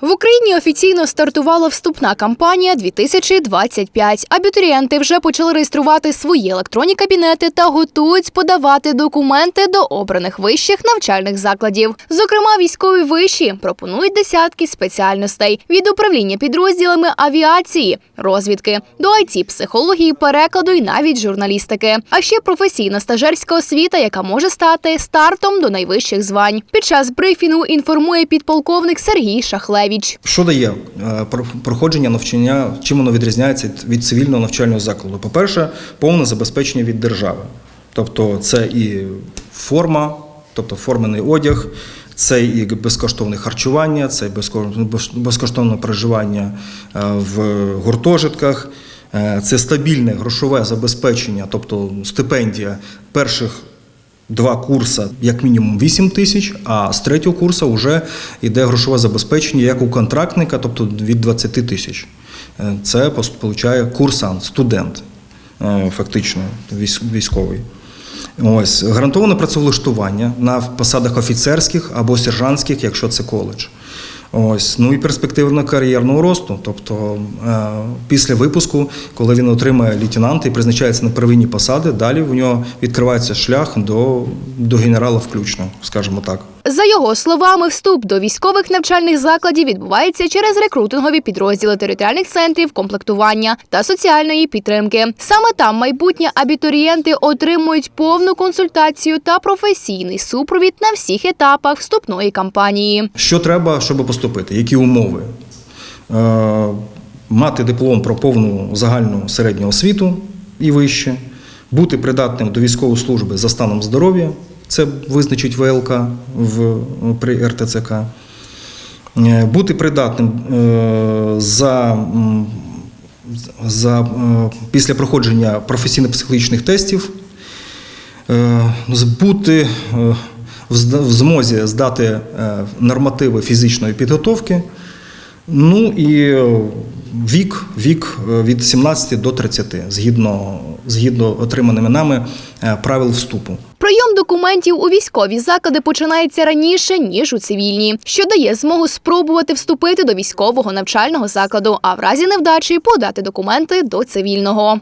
В Україні офіційно стартувала вступна кампанія 2025. Абітурієнти вже почали реєструвати свої електронні кабінети та готують подавати документи до обраних вищих навчальних закладів. Зокрема, військові виші пропонують десятки спеціальностей від управління підрозділами авіації, розвідки до IT, психології, перекладу і навіть журналістики. А ще професійна стажерська освіта, яка може стати стартом до найвищих звань. Під час брифінгу інформує підполковник Сергій Шахлевич. Що дає е, про- проходження навчання, чим воно відрізняється від цивільного навчального закладу? По-перше, повне забезпечення від держави. Тобто це і форма, тобто формений одяг, це і безкоштовне харчування, це і безкоштовне проживання е, в гуртожитках, е, це стабільне грошове забезпечення, тобто стипендія перших два курси як мінімум 8 тисяч, а з третього курсу вже йде грошове забезпечення як у контрактника, тобто від 20 тисяч. Е, Це получає курсант, студент, е, фактично військовий. Ось гарантоване працевлаштування на посадах офіцерських або сержантських, якщо це коледж. Ось ну і перспективно кар'єрного росту. Тобто е, після випуску, коли він отримає лейтенанта і призначається на первинні посади, далі в нього відкривається шлях до, до генерала, включно, скажімо так. За його словами, вступ до військових навчальних закладів відбувається через рекрутингові підрозділи територіальних центрів комплектування та соціальної підтримки. Саме там майбутні абітурієнти отримують повну консультацію та професійний супровід на всіх етапах вступної кампанії. Що треба, щоб поступити? Які умови? Е, мати диплом про повну загальну середню освіту і вище, бути придатним до військової служби за станом здоров'я, це визначить ВЛК в, при РТЦК. Е, Бути придатним е, за, за, е, після проходження професійно-психологічних тестів, бути в змозі здати нормативи фізичної підготовки. Ну і вік, вік від 17 до 30, згідно, згідно отриманими нами правил вступу. Прийом документів у військові заклади починається раніше ніж у цивільні, що дає змогу спробувати вступити до військового навчального закладу, а в разі невдачі подати документи до цивільного.